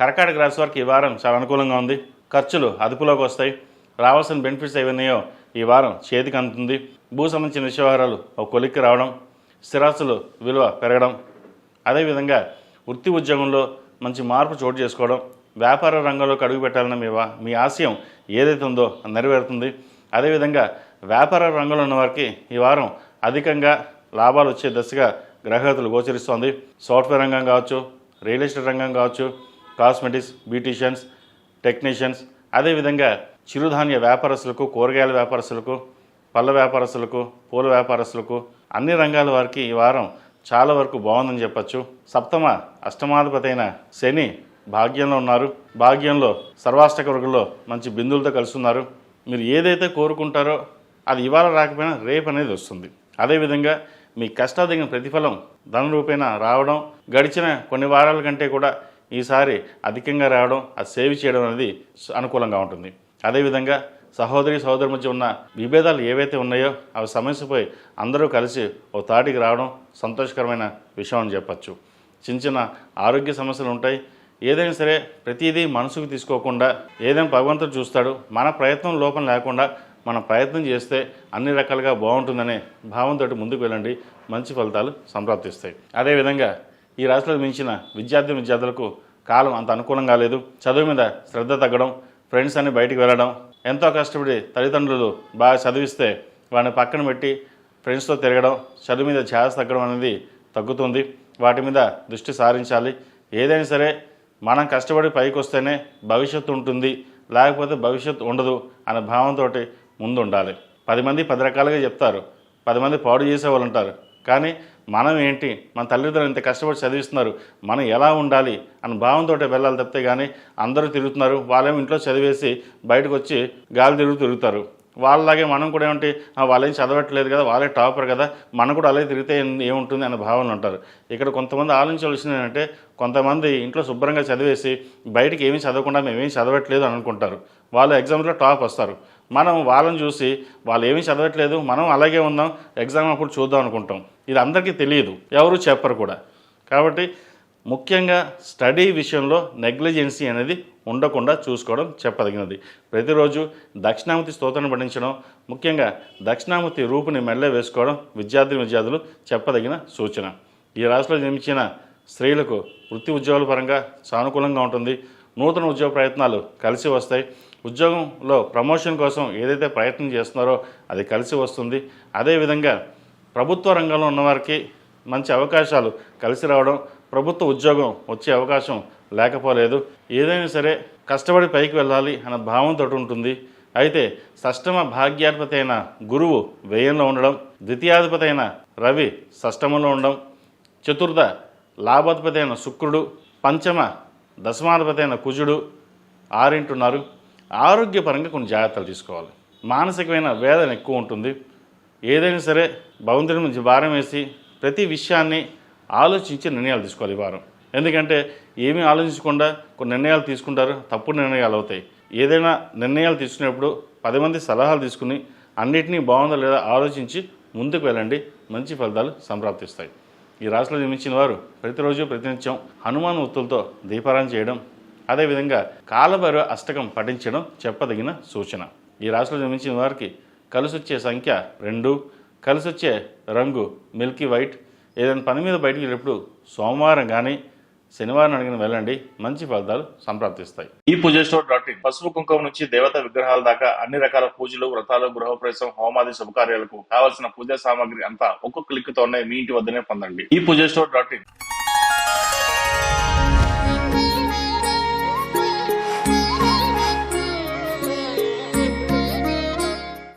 కర్కాటక రాశి వారికి ఈ వారం చాలా అనుకూలంగా ఉంది. ఖర్చులు అదుపులోకి వస్తాయి. రావాల్సిన బెనిఫిట్స్ ఏవన్నాయో ఈ వారం చేతికి అందుతుంది. భూ సంబంధించిన విషయవహారాలు ఒక కొలిక్కి రావడం స్థిరాస్తులు విలువ పెరగడం అదేవిధంగా వృత్తి ఉద్యోగంలో మంచి మార్పు చోటు చేసుకోవడం వ్యాపార రంగంలోకి అడుగు పెట్టాలన్న మీ వా- మీ ఆశయం ఏదైతే ఉందో నెరవేరుతుంది. అదేవిధంగా వ్యాపార రంగంలో ఉన్న వారికి ఈ వారం అధికంగా లాభాలు వచ్చే దశగా గ్రహగతులు గోచరిస్తోంది. సాఫ్ట్వేర్ రంగం కావచ్చు రియల్ ఎస్టేట్ రంగం కావచ్చు కాస్మెటిక్స్ బ్యూటీషియన్స్ టెక్నీషియన్స్ అదేవిధంగా చిరుధాన్య వ్యాపారస్తులకు కూరగాయల వ్యాపారస్తులకు పళ్ళ వ్యాపారస్తులకు పూల వ్యాపారస్తులకు అన్ని రంగాల వారికి ఈ వారం చాలా వరకు బాగుందని చెప్పచ్చు. సప్తమ అష్టమాధిపతి అయిన శని భాగ్యంలో ఉన్నారు. భాగ్యంలో సర్వాష్టక వర్గంలో మంచి బిందువులతో కలుస్తున్నారు. మీరు ఏదైతే కోరుకుంటారో అది ఇవాళ రాకపోయినా రేపు అనేది వస్తుంది. అదేవిధంగా మీ కష్టాదిగిన ప్రతిఫలం ధన రూపేణ రావడం గడిచిన కొన్ని వారాల కంటే కూడా ఈసారి అధికంగా రావడం అది సేవ్ చేయడం అనేది అనుకూలంగా ఉంటుంది. అదేవిధంగా సహోదరి సహోదరి మధ్య ఉన్న విభేదాలు ఏవైతే ఉన్నాయో అవి సమస్యపోయి అందరూ కలిసి ఓ తాటికి రావడం సంతోషకరమైన విషయం అని చెప్పచ్చు. చిన్న చిన్న ఆరోగ్య సమస్యలు ఉంటాయి. ఏదైనా సరే ప్రతిదీ మనసుకు తీసుకోకుండా ఏదైనా భగవంతుడు చూస్తాడు మన ప్రయత్నం లోపం లేకుండా మనం ప్రయత్నం చేస్తే అన్ని రకాలుగా బాగుంటుందనే భావంతో ముందుకు వెళ్ళండి. మంచి ఫలితాలు సంప్రాప్తిస్తాయి. అదేవిధంగా ఈ రాశిలో మించిన విద్యార్థి విద్యార్థులకు కాలం అంత అనుకూలంగా లేదు. చదువు మీద శ్రద్ధ తగ్గడం ఫ్రెండ్స్ అని బయటికి వెళ్ళడం ఎంతో కష్టపడి తల్లిదండ్రులు బాగా చదివిస్తే వాడిని పక్కన పెట్టి ఫ్రెండ్స్తో తిరగడం చదువు మీద ఛాన్స్ తగ్గడం అనేది తగ్గుతుంది. వాటి మీద దృష్టి సారించాలి. ఏదైనా సరే మనం కష్టపడి పైకి వస్తేనే భవిష్యత్తు ఉంటుంది. లేకపోతే భవిష్యత్తు ఉండదు అనే భావంతో ముందు ఉండాలి పది మంది పది రకాలుగా చెప్తారు. పది మంది పాడు చేసే వాళ్ళు ఉంటారు. కానీ మనం ఏంటి? మన తల్లిదండ్రులు ఇంత కష్టపడి చదివిస్తున్నారు. మనం ఎలా ఉండాలి? అని భావంతో వెళ్ళాలి తప్పితే కానీ అందరూ తిరుగుతున్నారు. వాళ్ళేమో ఇంట్లో చదివేసి బయటకు వచ్చి గాలి తిరుగుతూ తిరుగుతారు. వాళ్ళలాగే మనం కూడా ఏమిటి వాళ్ళేం చదవట్లేదు కదా వాళ్ళే టాపర్ కదా మనం కూడా అలాగే తిరిగితే ఏముంటుంది? అనే భావన ఉంటారు ఇక్కడ కొంతమంది ఆలోచించవలసింది ఏంటంటే కొంతమంది ఇంట్లో శుభ్రంగా చదివేసి బయటికి ఏమీ చదవకుండా మేమేం చదవట్లేదు అని అనుకుంటారు. వాళ్ళు ఎగ్జామ్స్లో టాప్ వస్తారు. మనం వాళ్ళని చూసి వాళ్ళు ఏమీ చదవట్లేదు మనం అలాగే ఉందాం ఎగ్జామ్ అప్పుడు చూద్దాం అనుకుంటాం. ఇది అందరికీ తెలియదు ఎవరు చెప్పరు కూడా. కాబట్టి ముఖ్యంగా స్టడీ విషయంలో నెగ్లిజెన్సీ అనేది ఉండకుండా చూసుకోవడం చెప్పదగినది. ప్రతిరోజు దక్షిణామూర్తి స్తోత్రాన్ని పఠించడం ముఖ్యంగా దక్షిణామూర్తి రూపుని మెళ్ళ వేసుకోవడం విద్యార్థి విద్యార్థులు చెప్పదగిన సూచన. ఈ రాశిలో జన్మించిన స్త్రీలకు వృత్తి ఉద్యోగాల పరంగా సానుకూలంగా ఉంటుంది. నూతన ఉద్యోగ ప్రయత్నాలు కలిసి వస్తాయి. ఉద్యోగంలో ప్రమోషన్ కోసం ఏదైతే ప్రయత్నం చేస్తున్నారో అది కలిసి వస్తుంది. అదేవిధంగా ప్రభుత్వ రంగంలో ఉన్నవారికి మంచి అవకాశాలు కలిసి రావడం ప్రభుత్వ ఉద్యోగం వచ్చే అవకాశం లేకపోలేదు. ఏదైనా సరే కష్టపడి పైకి వెళ్ళాలి అన్న భావంతో ఉంటుంది అయితే షష్టమ భాగ్యాధిపతి అయిన గురువు వ్యయంలో ఉండడం ద్వితీయాధిపతి అయిన రవి షష్టమంలో ఉండడం చతుర్థ లాభాధిపతి అయిన శుక్రుడు పంచమ దశమాధిపతి అయిన కుజుడు ఆరింటున్నారు ఆరోగ్యపరంగా కొన్ని జాగ్రత్తలు తీసుకోవాలి. మానసికమైన వేదన ఎక్కువ ఉంటుంది. ఏదైనా సరే భగవంతుడి నుంచి భారం వేసి ప్రతి విషయాన్ని ఆలోచించి నిర్ణయాలు తీసుకోవాలి ఈ వారం. ఎందుకంటే ఏమీ ఆలోచించకుండా కొన్ని నిర్ణయాలు తీసుకుంటారు తప్పుడు నిర్ణయాలు అవుతాయి. ఏదైనా నిర్ణయాలు తీసుకునేప్పుడు పది మంది సలహాలు తీసుకుని అన్నిటినీ బాగుందా లేదా ఆలోచించి ముందుకు వెళ్ళండి మంచి ఫలితాలు సంప్రాప్తిస్తాయి. ఈ రాశిలో జన్మించిన వారు ప్రతిరోజు ప్రతినిత్యం హనుమాన్ ఒత్తులతో దీపారాయణ చేయడం అదేవిధంగా కాలభైరవ అష్టకం పఠించడం చెప్పదగిన సూచన. ఈ రాశిలో జన్మించిన వారికి కలిసొచ్చే సంఖ్య రెండు కలిసొచ్చే రంగు మిల్కీ వైట్. ఏదైనా పని మీద బయటికి వెళ్ళినప్పుడు సోమవారం కానీ శనివారం అడిగిన వెళ్ళండి. మంచి ఫలితాలు సంప్రాప్తిస్తాయి. ఈ పూజ స్టోర్ డాట్ ఇన్. పసుపు కుంకుమ నుంచి దేవత విగ్రహాల దాకా అన్ని రకాల పూజలు వ్రతాలు గృహప్రవేశం హోమాది శుభకార్యాలకు కావలసిన పూజా సామాగ్రి అంతా ఒక్కొక్క క్లిక్ తోనే మీ ఇంటి వద్దనే పొందండి. ఈ పూజ స్టోర్ డాట్ ఇన్.